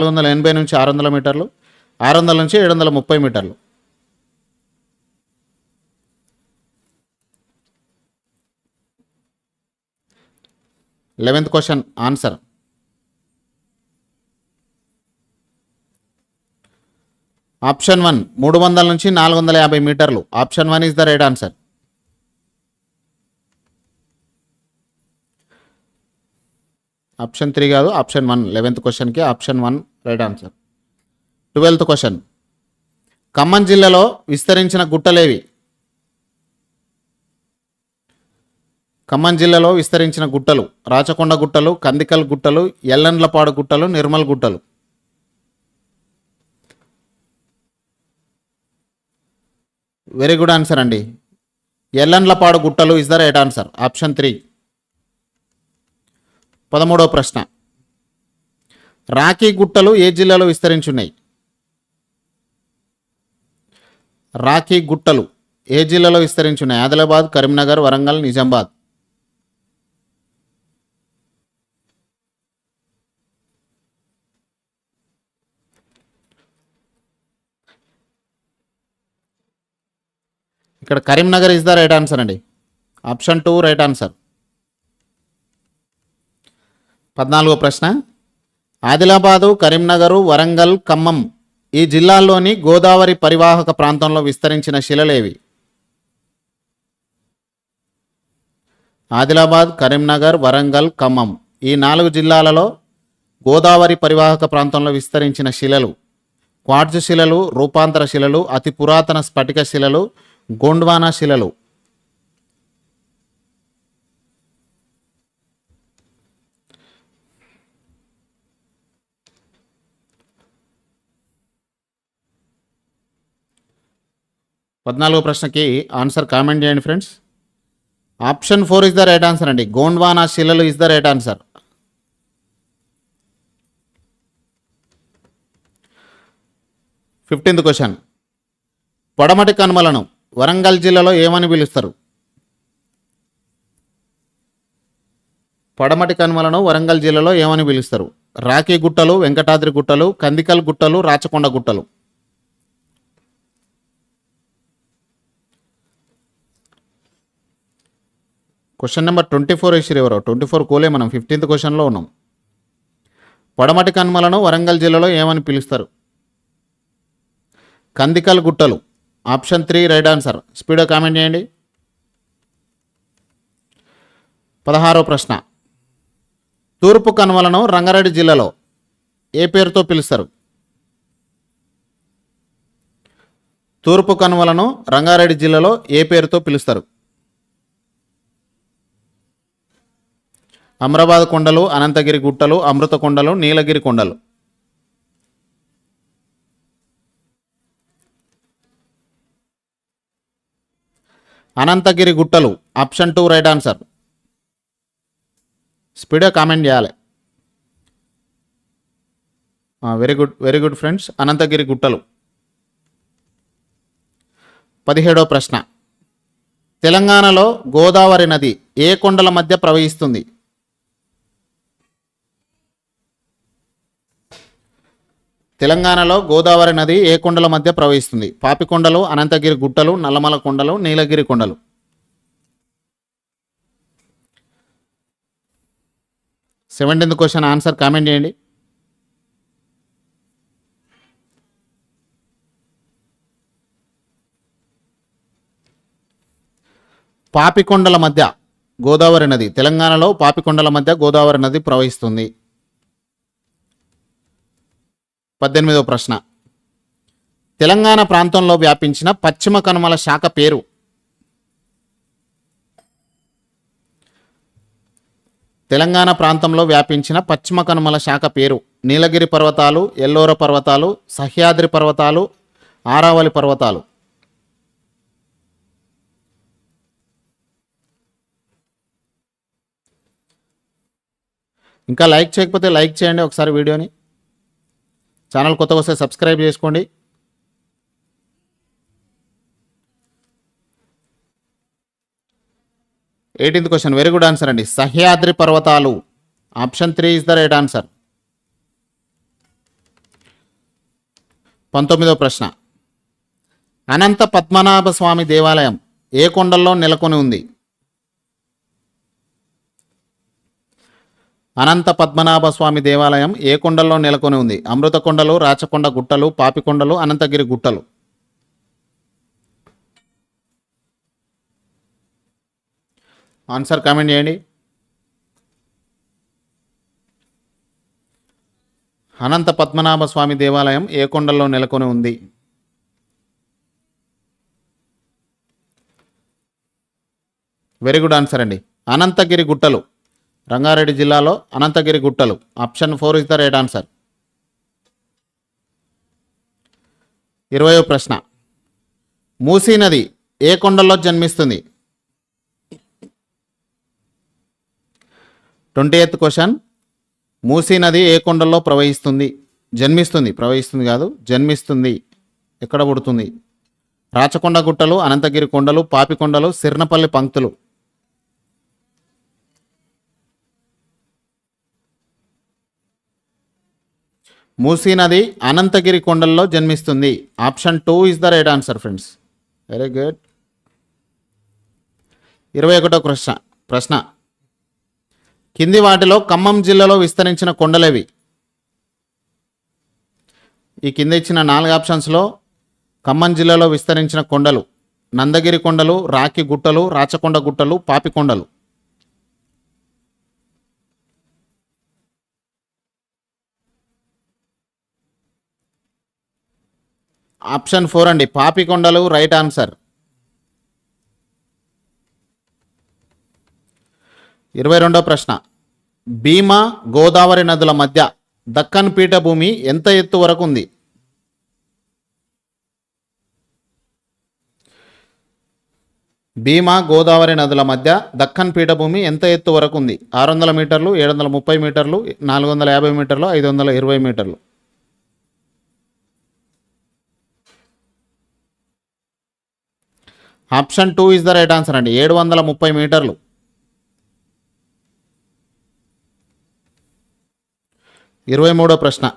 నాలుగు వందల ఎనభై నుంచి ఆరు వందల మీటర్లు ఆరు వందల నుంచి ఏడు వందల ముప్పై మీటర్లు. Eleventh question answer. Option one మూడు వందల నుంచి నాలుగు వందల యాభై మీటర్లు. Option one is the right answer. Option three కాదు ఆప్షన్ వన్. లెవెన్త్ క్వశ్చన్కి option one right answer. Twelfth question. Khammam జిల్లాలో విస్తరించిన గుట్టలేవి. ఖమ్మం జిల్లాలో విస్తరించిన గుట్టలు. రాచకొండ గుట్టలు కందికల్ గుట్టలు ఎల్లండ్లపాడు గుట్టలు నిర్మల్ గుట్టలు. వెరీ గుడ్ ఆన్సర్ అండి. ఎల్లండ్లపాడు గుట్టలు is the right answer. Option three. పదమూడవ ప్రశ్న. రాఖీ గుట్టలు ఏ జిల్లాలో విస్తరించున్నాయి? రాఖీ గుట్టలు ఏ జిల్లాలో విస్తరించున్నాయి? ఆదిలాబాద్ కరీంనగర్ వరంగల్ నిజామాబాద్. ఇక్కడ Karimnagar is the right answer అండి. ఆప్షన్ టూ రైట్ ఆన్సర్ పద్నాలుగో ప్రశ్న. ఆదిలాబాదు కరీంనగరు వరంగల్ ఖమ్మం ఈ జిల్లాల్లోని గోదావరి పరివాహక ప్రాంతంలో విస్తరించిన శిలలేవి. ఆదిలాబాద్ కరీంనగర్ వరంగల్ ఖమ్మం ఈ నాలుగు జిల్లాలలో గోదావరి పరివాహక ప్రాంతంలో విస్తరించిన శిలలు. క్వాడ్జ్ శిలలు రూపాంతర శిలలు అతి పురాతన స్ఫటిక శిలలు గోండ్వానా శిలలు. పద్నాలుగో ప్రశ్నకి ఆన్సర్ కామెంట్ చేయండి friends. Option four is the right answer అండి. గోండ్వానా శిలలు is the right answer. Fifteenth question. పొడమటి కనుమలను వరంగల్ జిల్లాలో ఏమని పిలుస్తారు? పడమటి కనుమలను వరంగల్ జిల్లాలో ఏమని పిలుస్తారు? రాఖీ గుట్టలు వెంకటాద్రి గుట్టలు కందికల్ గుట్టలు రాచకొండ గుట్టలు. క్వశ్చన్ నెంబర్ ట్వంటీ ఫోర్ వేసిరు ట్వంటీ ఫోర్ కోలే మనం. ఫిఫ్టీన్త్ క్వశ్చన్లో ఉన్నాం. పడమటి కనుమలను వరంగల్ జిల్లాలో ఏమని పిలుస్తారు? కందికల్ గుట్టలు. ఆప్షన్ త్రీ రైట్ ఆన్సర్ స్పీడో కామెంట్ చేయండి. పదహారో ప్రశ్న. తూర్పు కనుమలను రంగారెడ్డి జిల్లాలో ఏ పేరుతో పిలుస్తారు? తూర్పు కనుమలను రంగారెడ్డి జిల్లాలో ఏ పేరుతో పిలుస్తారు? అమరాబాద్ కొండలు అనంతగిరి గుట్టలు అమృత కొండలు నీలగిరి కొండలు. అనంతగిరి గుట్టలు ఆప్షన్ టూ రైట్ ఆన్సర్. స్పీడ్గా కామెంట్ చేయాలి. Very good very good friends Anantagiri గుట్టలు. పదిహేడో ప్రశ్న. తెలంగాణలో గోదావరి నది ఏ కొండల మధ్య ప్రవహిస్తుంది? తెలంగాణలో గోదావరి నది ఏ కొండల మధ్య ప్రవహిస్తుంది? పాపికొండలు అనంతగిరి గుట్టలు నల్లమల కొండలు నీలగిరి కొండలు. సెవెంటీన్త్ క్వశ్చన్ ఆన్సర్ కామెంట్ చేయండి. పాపికొండల మధ్య గోదావరి నది తెలంగాణలో పాపికొండల మధ్య గోదావరి నది ప్రవహిస్తుంది. పద్దెనిమిదవ ప్రశ్న. తెలంగాణ ప్రాంతంలో వ్యాపించిన పశ్చిమ కనుమల శాఖ పేరు. తెలంగాణ ప్రాంతంలో వ్యాపించిన పశ్చిమ కనుమల శాఖ పేరు. నీలగిరి పర్వతాలు ఎల్లోర పర్వతాలు సహ్యాద్రి పర్వతాలు ఆరావళి పర్వతాలు. ఇంకా లైక్ చేయకపోతే లైక్ చేయండి ఒకసారి వీడియోని. ఛానల్ కొత్తగా వస్తే సబ్స్క్రైబ్ చేసుకోండి. Eighteenth question very good answer అండి. సహ్యాద్రి పర్వతాలు. Option three is the right answer పంతొమ్మిదో ప్రశ్న. అనంత పద్మనాభ స్వామి దేవాలయం ఏ కొండల్లో నెలకొని ఉంది? అనంత పద్మనాభ స్వామి దేవాలయం ఏ కొండల్లో నెలకొని ఉంది? అమృతకొండలు రాచకొండ గుట్టలు పాపికొండలు అనంతగిరి గుట్టలు. ఆన్సర్ కామెంట్ చేయండి. అనంత పద్మనాభ స్వామి దేవాలయం ఏ కొండల్లో నెలకొని ఉంది? వెరీ గుడ్ ఆన్సర్ అండి. అనంతగిరి గుట్టలు. రంగారెడ్డి జిల్లాలో అనంతగిరి గుట్టలు. Option four is the right answer. ఇరవయో ప్రశ్న. మూసీ నది ఏ కొండల్లో జన్మిస్తుంది? Twenty eighth question. మూసీ నది ఏ కొండల్లో ప్రవహిస్తుంది? జన్మిస్తుంది. ప్రవహిస్తుంది కాదు జన్మిస్తుంది. ఎక్కడ పుడుతుంది? రాచకొండ గుట్టలు అనంతగిరి కొండలు పాపికొండలు సిర్నపల్లి పంక్తులు. మూసీ నది అనంతగిరి కొండల్లో జన్మిస్తుంది. Option two is the right answer friends very good ఇరవై ఒకటో ప్రశ్న ప్రశ్న. కింది వాటిలో ఖమ్మం జిల్లాలో విస్తరించిన కొండలేవి? ఈ కింద ఇచ్చిన నాలుగు ఆప్షన్స్లో ఖమ్మం జిల్లాలో విస్తరించిన కొండలు నందగిరి కొండలు రాకి గుట్టలు రాచకొండ గుట్టలు పాపికొండలు. ఆప్షన్ ఫోర్ అండి. Papikondalu right answer. ఇరవై రెండో ప్రశ్న. భీమా గోదావరి నదుల మధ్య దక్కన్ పీఠభూమి ఎంత ఎత్తు వరకు ఉంది? భీమా గోదావరి నదుల మధ్య దక్కన్ పీఠభూమి ఎంత ఎత్తు వరకు ఉంది? ఆరు వందల మీటర్లు ఏడు వందల ముప్పై మీటర్లు నాలుగు వందల యాభై మీటర్లు ఐదు వందల ఇరవై మీటర్లు. Option two is the right answer అండి. ఏడు వందల ముప్పై మీటర్లు. ఇరవై మూడో ప్రశ్న.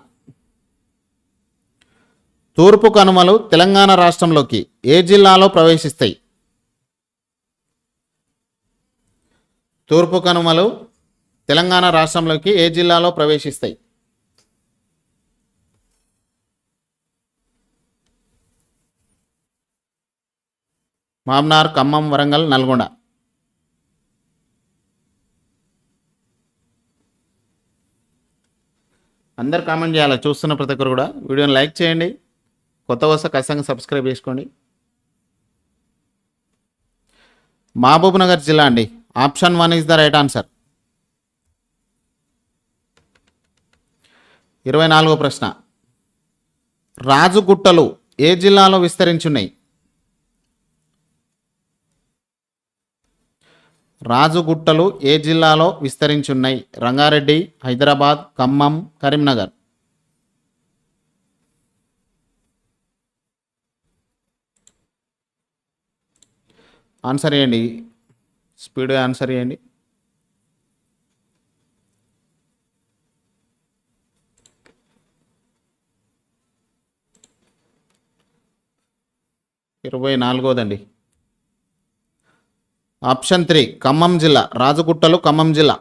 తూర్పు కనుమలు తెలంగాణ రాష్ట్రంలోకి ఏ జిల్లాలో ప్రవేశిస్తాయి? తూర్పు కనుమలు తెలంగాణ రాష్ట్రంలోకి ఏ జిల్లాలో ప్రవేశిస్తాయి? మామ్నార్ ఖమ్మం వరంగల్ నల్గొండ. అందరు కామెంట్ చేయాలి? చూస్తున్న ప్రతి ఒక్కరు కూడా. వీడియోని లైక్ చేయండి. కొత్త వస్తే ఖచ్చితంగా సబ్స్క్రైబ్ చేసుకోండి. మహబూబ్ నగర్ జిల్లా అండి. Option one is the right answer. ఇరవై నాలుగో ప్రశ్న. రాజుగుట్టలు ఏ జిల్లాలో విస్తరించున్నాయి? రాజుగుట్టలు ఏ జిల్లాలో విస్తరించున్నాయి? రంగారెడ్డి హైదరాబాద్ ఖమ్మం కరీంనగర్. ఆన్సర్ చేయండి. స్పీడ్గా ఆన్సర్ చేయండి. ఇరవై నాలుగోదండి. ఆప్షన్ త్రీ ఖమ్మం జిల్లా రాజగుట్టలు ఖమ్మం జిల్లా.